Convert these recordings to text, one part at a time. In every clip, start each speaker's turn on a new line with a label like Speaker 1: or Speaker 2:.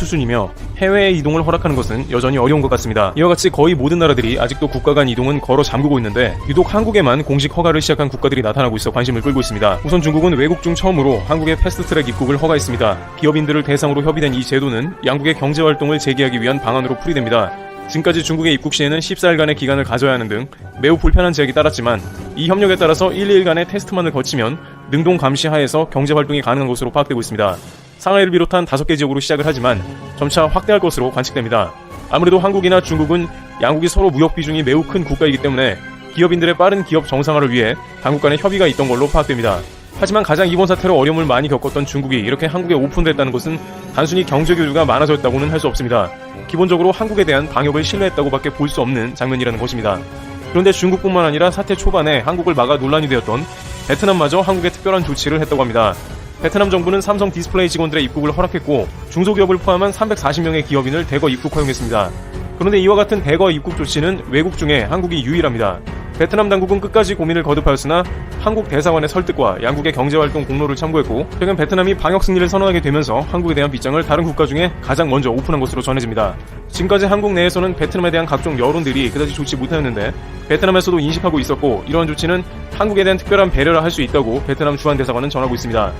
Speaker 1: 수준이며 해외에 이동을 허락하는 것은 여전히 어려운 것 같습니다. 이와 같이 거의 모든 나라들이 아직도 국가 간 이동은 걸어 잠그고 있는데 유독 한국에만 공식 허가를 시작한 국가들이 나타나고 있어 관심을 끌고 있습니다. 우선 중국은 외국 중 처음으로 한국의 패스트트랙 입국을 허가했습니다. 기업인들을 대상으로 협의된 이 제도는 양국의 경제 활동을 재개하기 위한 방안으로 풀이됩니다. 지금까지 중국의 입국 시에는 14일간의 기간을 가져야 하는 등 매우 불편한 제약이 따랐지만 이 협력에 따라서 1, 2일간의 테스트만을 거치면 능동 감시 하에서 경제 활동이 가능한 것으로 파악되고 있습니다. 상하이를 비롯한 다섯 개 지역으로 시작을 하지만 점차 확대할 것으로 관측됩니다. 아무래도 한국이나 중국은 양국이 서로 무역 비중이 매우 큰 국가이기 때문에 기업인들의 빠른 기업 정상화를 위해 당국 간의 협의가 있던 걸로 파악됩니다. 하지만 가장 이번 사태로 어려움을 많이 겪었던 중국이 이렇게 한국에 오픈됐다는 것은 단순히 경제 교류가 많아졌다고는 할 수 없습니다. 기본적으로 한국에 대한 방역을 신뢰했다고밖에 볼 수 없는 장면이라는 것입니다. 그런데 중국뿐만 아니라 사태 초반에 한국을 막아 논란이 되었던 베트남마저 한국에 특별한 조치를 했다고 합니다. 베트남 정부는 삼성 디스플레이 직원들의 입국을 허락했고 중소기업을 포함한 340명의 기업인을 대거 입국 허용했습니다. 그런데 이와 같은 대거 입국 조치는 외국 중에 한국이 유일합니다. 베트남 당국은 끝까지 고민을 거듭하였으나 한국 대사관의 설득과 양국의 경제활동 공로를 참고했고 최근 베트남이 방역 승리를 선언하게 되면서 한국에 대한 빗장을 다른 국가 중에 가장 먼저 오픈한 것으로 전해집니다. 지금까지 한국 내에서는 베트남에 대한 각종 여론들이 그다지 좋지 못하였는데 베트남에서도 인식하고 있었고 이러한 조치는 한국에 대한 특별한 배려를 할수 있다고 베트남 주한 대사관은 전하고 있습니다.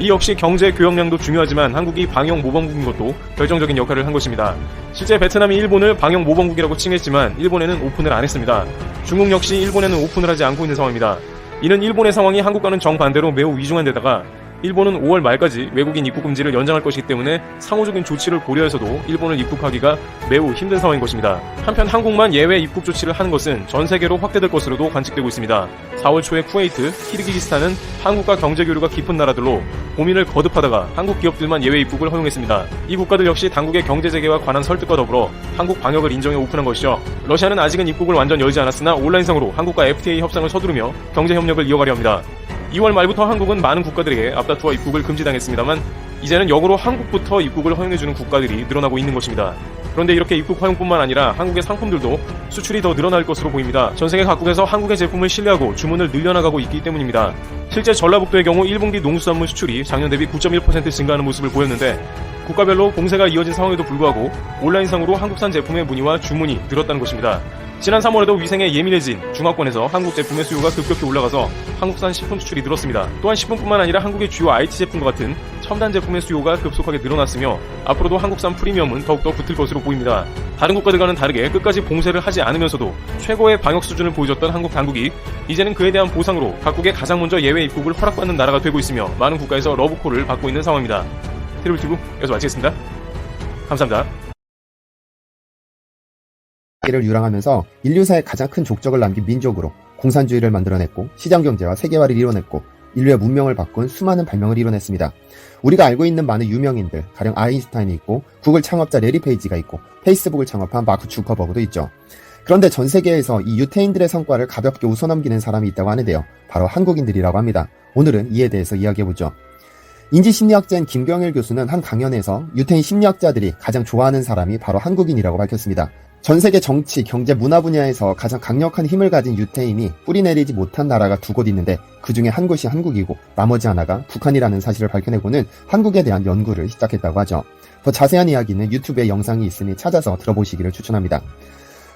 Speaker 1: 이 역시 경제 교역량도 중요하지만 한국이 방역 모범국인 것도 결정적인 역할을 한 것입니다. 실제 베트남이 일본을 방역 모범국이라고 칭했지만 일본에는 오픈을 안 했습니다. 중국 역시 일본에는 오픈을 하지 않고 있는 상황입니다. 이는 일본의 상황이 한국과는 정반대로 매우 위중한 데다가 일본은 5월 말까지 외국인 입국 금지를 연장할 것이기 때문에 상호적인 조치를 고려해서도 일본을 입국하기가 매우 힘든 상황인 것입니다. 한편 한국만 예외 입국 조치를 하는 것은 전 세계로 확대될 것으로도 관측되고 있습니다. 4월 초에 쿠웨이트, 키르기스탄은 한국과 경제 교류가 깊은 나라들로 고민을 거듭하다가 한국 기업들만 예외 입국을 허용했습니다. 이 국가들 역시 당국의 경제 재개와 관한 설득과 더불어 한국 방역을 인정해 오픈한 것이죠. 러시아는 아직은 입국을 완전 열지 않았으나 온라인상으로 한국과 FTA 협상을 서두르며 경제 협력을 이어가려 합니다. 2월 말부터 한국은 많은 국가들에게 앞다투어 입국을 금지당했습니다만 이제는 역으로 한국부터 입국을 허용해주는 국가들이 늘어나고 있는 것입니다. 그런데 이렇게 입국 허용뿐만 아니라 한국의 상품들도 수출이 더 늘어날 것으로 보입니다. 전 세계 각국에서 한국의 제품을 신뢰하고 주문을 늘려나가고 있기 때문입니다. 실제 전라북도의 경우 1분기 농수산물 수출이 작년 대비 9.1% 증가하는 모습을 보였는데 국가별로 공세가 이어진 상황에도 불구하고 온라인상으로 한국산 제품의 문의와 주문이 늘었다는 것입니다. 지난 3월에도 위생에 예민해진 중화권에서 한국 제품의 수요가 급격히 올라가서 한국산 식품 수출이 늘었습니다. 또한 식품뿐만 아니라 한국의 주요 IT 제품과 같은 첨단 제품의 수요가 급속하게 늘어났으며 앞으로도 한국산 프리미엄은 더욱더 붙을 것으로 보입니다. 다른 국가들과는 다르게 끝까지 봉쇄를 하지 않으면서도 최고의 방역 수준을 보여줬던 한국 당국이 이제는 그에 대한 보상으로 각국에 가장 먼저 예외 입국을 허락받는 나라가 되고 있으며 많은 국가에서 러브콜을 받고 있는 상황입니다. 트리블 튜브 여기서 마치겠습니다. 감사합니다.
Speaker 2: 세계를 유랑하면서 인류사에 가장 큰 족적을 남긴 민족으로 공산주의를 만들어냈고 시장경제와 세계화를 이뤄냈고 인류의 문명을 바꾼 수많은 발명을 이뤄냈습니다. 우리가 알고 있는 많은 유명인들, 가령 아인슈타인이 있고 구글 창업자 레리 페이지가 있고 페이스북을 창업한 마크 주커버그도 있죠. 그런데 전 세계에서 이 유태인들의 성과를 가볍게 웃어넘기는 사람이 있다고 하는데요. 바로 한국인들이라고 합니다. 오늘은 이에 대해서 이야기해보죠. 인지심리학자인 김경일 교수는 한 강연에서 유태인 심리학자들이 가장 좋아하는 사람이 바로 한국인이라고 밝혔습니다. 전 세계 정치, 경제, 문화 분야에서 가장 강력한 힘을 가진 유태인이 뿌리내리지 못한 나라가 두 곳 있는데 그 중에 한 곳이 한국이고 나머지 하나가 북한이라는 사실을 밝혀내고는 한국에 대한 연구를 시작했다고 하죠. 더 자세한 이야기는 유튜브에 영상이 있으니 찾아서 들어보시기를 추천합니다.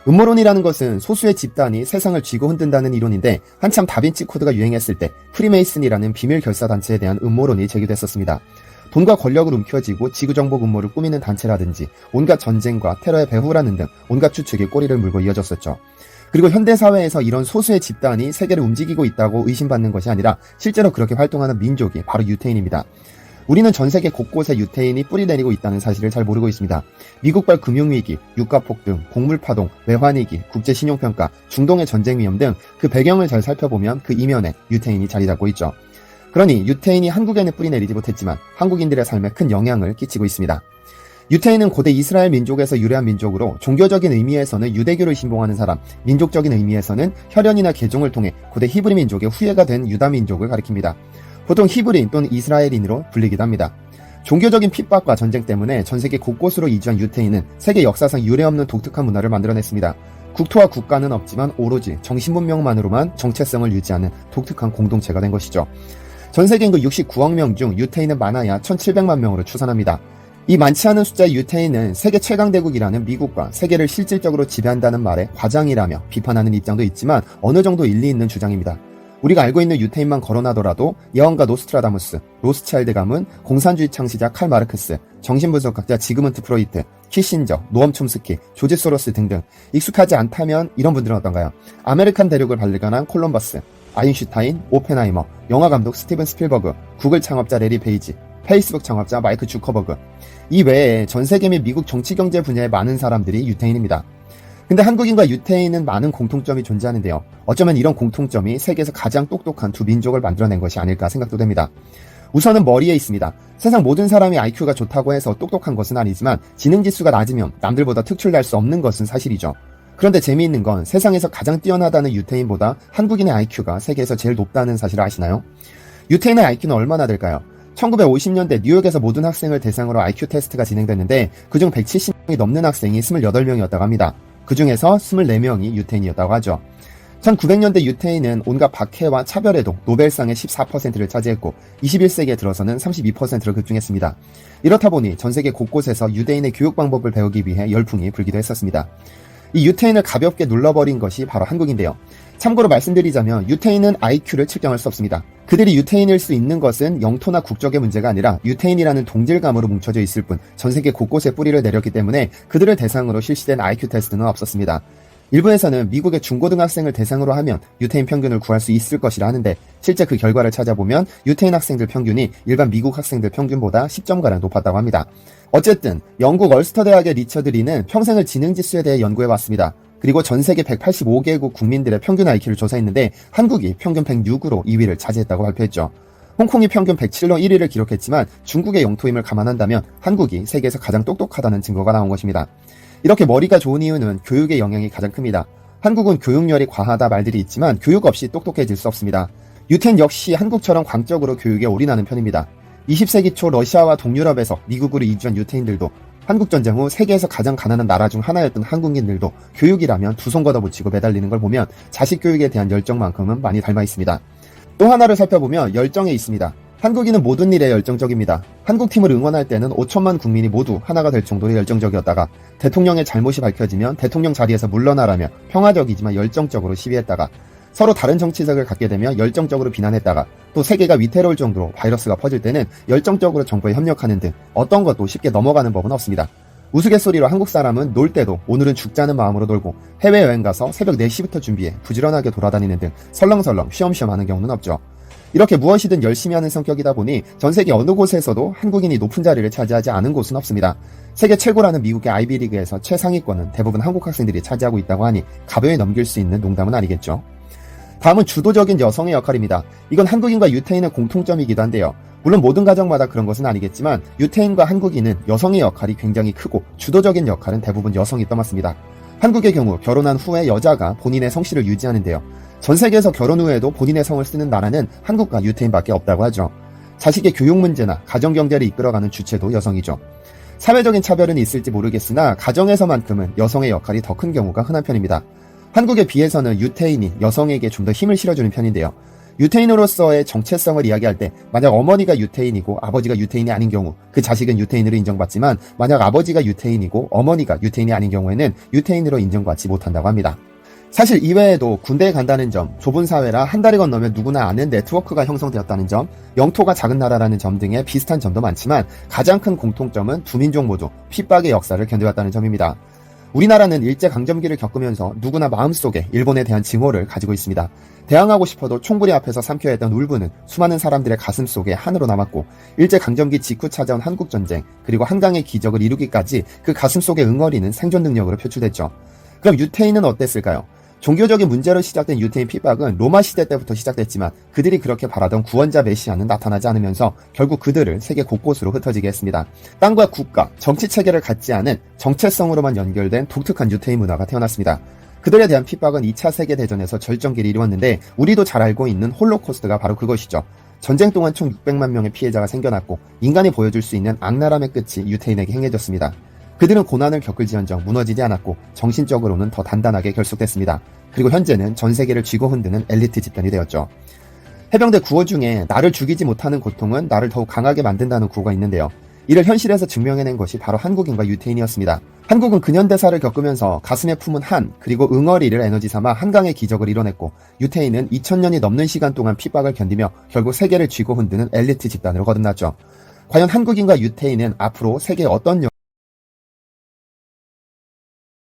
Speaker 2: 음모론이라는 것은 소수의 집단이 세상을 쥐고 흔든다는 이론인데 한참 다빈치 코드가 유행했을 때 프리메이슨이라는 비밀 결사 단체에 대한 음모론이 제기됐었습니다. 돈과 권력을 움켜쥐고 지구정복 음모를 꾸미는 단체라든지 온갖 전쟁과 테러의 배후라는 등 온갖 추측이 꼬리를 물고 이어졌었죠. 그리고 현대사회에서 이런 소수의 집단이 세계를 움직이고 있다고 의심받는 것이 아니라 실제로 그렇게 활동하는 민족이 바로 유태인입니다. 우리는 전 세계 곳곳에 유태인이 뿌리 내리고 있다는 사실을 잘 모르고 있습니다. 미국발 금융위기, 유가 폭등, 곡물파동, 외환위기, 국제신용평가, 중동의 전쟁 위험 등 그 배경을 잘 살펴보면 그 이면에 유태인이 자리 잡고 있죠. 그러니 유태인이 한국에는 뿌리 내리지 못했지만 한국인들의 삶에 큰 영향을 끼치고 있습니다. 유태인은 고대 이스라엘 민족에서 유래한 민족으로 종교적인 의미에서는 유대교를 신봉하는 사람, 민족적인 의미에서는 혈연이나 개종을 통해 고대 히브리 민족의 후예가 된 유다 민족을 가리킵니다. 보통 히브리인 또는 이스라엘인으로 불리기도 합니다. 종교적인 핍박과 전쟁 때문에 전 세계 곳곳으로 이주한 유태인은 세계 역사상 유례없는 독특한 문화를 만들어냈습니다. 국토와 국가는 없지만 오로지 정신문명만으로만 정체성을 유지하는 독특한 공동체가 된 것이죠. 전 세계 인구 69억 명 중 유태인은 많아야 1,700만 명으로 추산합니다. 이 많지 않은 숫자의 유태인은 세계 최강대국이라는 미국과 세계를 실질적으로 지배한다는 말에 과장이라며 비판하는 입장도 있지만 어느 정도 일리 있는 주장입니다. 우리가 알고 있는 유태인만 거론하더라도 예언가 노스트라다무스, 로스차일드 가문, 공산주의 창시자 칼 마르크스, 정신분석학자 지그문트 프로이트, 키신저, 노엄 촘스키, 조지 소로스 등등 익숙하지 않다면 이런 분들은 어떤가요? 아메리칸 대륙을 발견한 콜럼버스, 아인슈타인, 오펜하이머, 영화감독 스티븐 스필버그, 구글 창업자 레리 페이지, 페이스북 창업자 마이크 주커버그 이 외에 전 세계 및 미국 정치 경제 분야의 많은 사람들이 유태인입니다. 근데 한국인과 유태인은 많은 공통점이 존재하는데요. 어쩌면 이런 공통점이 세계에서 가장 똑똑한 두 민족을 만들어낸 것이 아닐까 생각도 됩니다. 우선은 머리에 있습니다. 세상 모든 사람이 IQ가 좋다고 해서 똑똑한 것은 아니지만 지능 지수가 낮으면 남들보다 특출날 수 없는 것은 사실이죠. 그런데 재미있는 건 세상에서 가장 뛰어나다는 유태인보다 한국인의 IQ가 세계에서 제일 높다는 사실을 아시나요? 유태인의 IQ는 얼마나 될까요? 1950년대 뉴욕에서 모든 학생을 대상으로 IQ 테스트가 진행됐는데 그중 170명이 넘는 학생이 28명이었다고 합니다. 그 중에서 24명이 유태인이었다고 하죠. 1900년대 유태인은 온갖 박해와 차별에도 노벨상의 14%를 차지했고 21세기에 들어서는 32%를 급증했습니다. 이렇다 보니 전 세계 곳곳에서 유대인의 교육 방법을 배우기 위해 열풍이 불기도 했었습니다. 이 유태인을 가볍게 눌러버린 것이 바로 한국인데요. 참고로 말씀드리자면 유태인은 IQ를 측정할 수 없습니다. 그들이 유태인일 수 있는 것은 영토나 국적의 문제가 아니라 유태인이라는 동질감으로 뭉쳐져 있을 뿐 전 세계 곳곳에 뿌리를 내렸기 때문에 그들을 대상으로 실시된 IQ 테스트는 없었습니다. 일부에서는 미국의 중고등학생을 대상으로 하면 유태인 평균을 구할 수 있을 것이라 하는데 실제 그 결과를 찾아보면 유태인 학생들 평균이 일반 미국 학생들 평균보다 10점가량 높았다고 합니다. 어쨌든 영국 얼스터 대학의 리처드 리는 평생을 지능 지수에 대해 연구해 왔습니다. 그리고 전 세계 185개국 국민들의 평균 IQ를 조사했는데 한국이 평균 106으로 2위를 차지했다고 발표했죠. 홍콩이 평균 107로 1위를 기록했지만 중국의 영토임을 감안한다면 한국이 세계에서 가장 똑똑하다는 증거가 나온 것입니다. 이렇게 머리가 좋은 이유는 교육의 영향이 가장 큽니다. 한국은 교육열이 과하다 말들이 있지만 교육 없이 똑똑해질 수 없습니다. 유텐 역시 한국처럼 광적으로 교육에 올인하는 편입니다. 20세기 초 러시아와 동유럽에서 미국으로 이주한 유태인들도 한국 전쟁 후 세계에서 가장 가난한 나라 중 하나였던 한국인들도 교육이라면 두 손 걷어붙이고 매달리는 걸 보면 자식 교육에 대한 열정만큼은 많이 닮아 있습니다. 또 하나를 살펴보면 열정에 있습니다. 한국인은 모든 일에 열정적입니다. 한국팀을 응원할 때는 5천만 국민이 모두 하나가 될 정도로 열정적이었다가 대통령의 잘못이 밝혀지면 대통령 자리에서 물러나라며 평화적이지만 열정적으로 시위했다가 서로 다른 정치색을 갖게 되면 열정적으로 비난했다가 또 세계가 위태로울 정도로 바이러스가 퍼질 때는 열정적으로 정부에 협력하는 등 어떤 것도 쉽게 넘어가는 법은 없습니다. 우스갯소리로 한국 사람은 놀 때도 오늘은 죽자는 마음으로 놀고 해외여행 가서 새벽 4시부터 준비해 부지런하게 돌아다니는 등 설렁설렁 쉬엄쉬엄 하는 경우는 없죠. 이렇게 무엇이든 열심히 하는 성격이다 보니 전 세계 어느 곳에서도 한국인이 높은 자리를 차지하지 않은 곳은 없습니다. 세계 최고라는 미국의 아이비리그에서 최상위권은 대부분 한국 학생들이 차지하고 있다고 하니 가벼이 넘길 수 있는 농담은 아니겠죠. 다음은 주도적인 여성의 역할입니다. 이건 한국인과 유태인의 공통점이기도 한데요. 물론 모든 가정마다 그런 것은 아니겠지만 유태인과 한국인은 여성의 역할이 굉장히 크고 주도적인 역할은 대부분 여성이 떠맡습니다. 한국의 경우 결혼한 후에 여자가 본인의 성씨를 유지하는데요. 전 세계에서 결혼 후에도 본인의 성을 쓰는 나라는 한국과 유태인밖에 없다고 하죠. 자식의 교육 문제나 가정 경제를 이끌어가는 주체도 여성이죠. 사회적인 차별은 있을지 모르겠으나 가정에서만큼은 여성의 역할이 더 큰 경우가 흔한 편입니다. 한국에 비해서는 유태인이 여성에게 좀 더 힘을 실어주는 편인데요. 유태인으로서의 정체성을 이야기할 때 만약 어머니가 유태인이고 아버지가 유태인이 아닌 경우 그 자식은 유태인으로 인정받지만 만약 아버지가 유태인이고 어머니가 유태인이 아닌 경우에는 유태인으로 인정받지 못한다고 합니다. 사실 이외에도 군대에 간다는 점, 좁은 사회라 한 달이 건너면 누구나 아는 네트워크가 형성되었다는 점, 영토가 작은 나라라는 점 등의 비슷한 점도 많지만 가장 큰 공통점은 두 민족 모두 핍박의 역사를 견뎌왔다는 점입니다. 우리나라는 일제강점기를 겪으면서 누구나 마음속에 일본에 대한 증오를 가지고 있습니다. 대항하고 싶어도 총부리 앞에서 삼켜야 했던 울분은 수많은 사람들의 가슴 속에 한으로 남았고 일제강점기 직후 찾아온 한국전쟁 그리고 한강의 기적을 이루기까지 그 가슴 속에 응어리는 생존 능력으로 표출됐죠. 그럼 유태인은 어땠을까요? 종교적인 문제로 시작된 유태인 핍박은 로마 시대 때부터 시작됐지만 그들이 그렇게 바라던 구원자 메시아는 나타나지 않으면서 결국 그들을 세계 곳곳으로 흩어지게 했습니다. 땅과 국가, 정치 체계를 갖지 않은 정체성으로만 연결된 독특한 유태인 문화가 태어났습니다. 그들에 대한 핍박은 2차 세계대전에서 절정기를 이루었는데 우리도 잘 알고 있는 홀로코스트가 바로 그것이죠. 전쟁 동안 총 600만 명의 피해자가 생겨났고 인간이 보여줄 수 있는 악랄함의 끝이 유태인에게 행해졌습니다. 그들은 고난을 겪을지언정 무너지지 않았고 정신적으로는 더 단단하게 결속됐습니다. 그리고 현재는 전 세계를 쥐고 흔드는 엘리트 집단이 되었죠. 해병대 구호 중에 나를 죽이지 못하는 고통은 나를 더욱 강하게 만든다는 구호가 있는데요. 이를 현실에서 증명해낸 것이 바로 한국인과 유태인이었습니다. 한국은 근현대사를 겪으면서 가슴에 품은 한 그리고 응어리를 에너지 삼아 한강의 기적을 이뤄냈고 유태인은 2000년이 넘는 시간 동안 핍박을 견디며 결국 세계를 쥐고 흔드는 엘리트 집단으로 거듭났죠. 과연 한국인과 유태인은 앞으로 세계에 어떤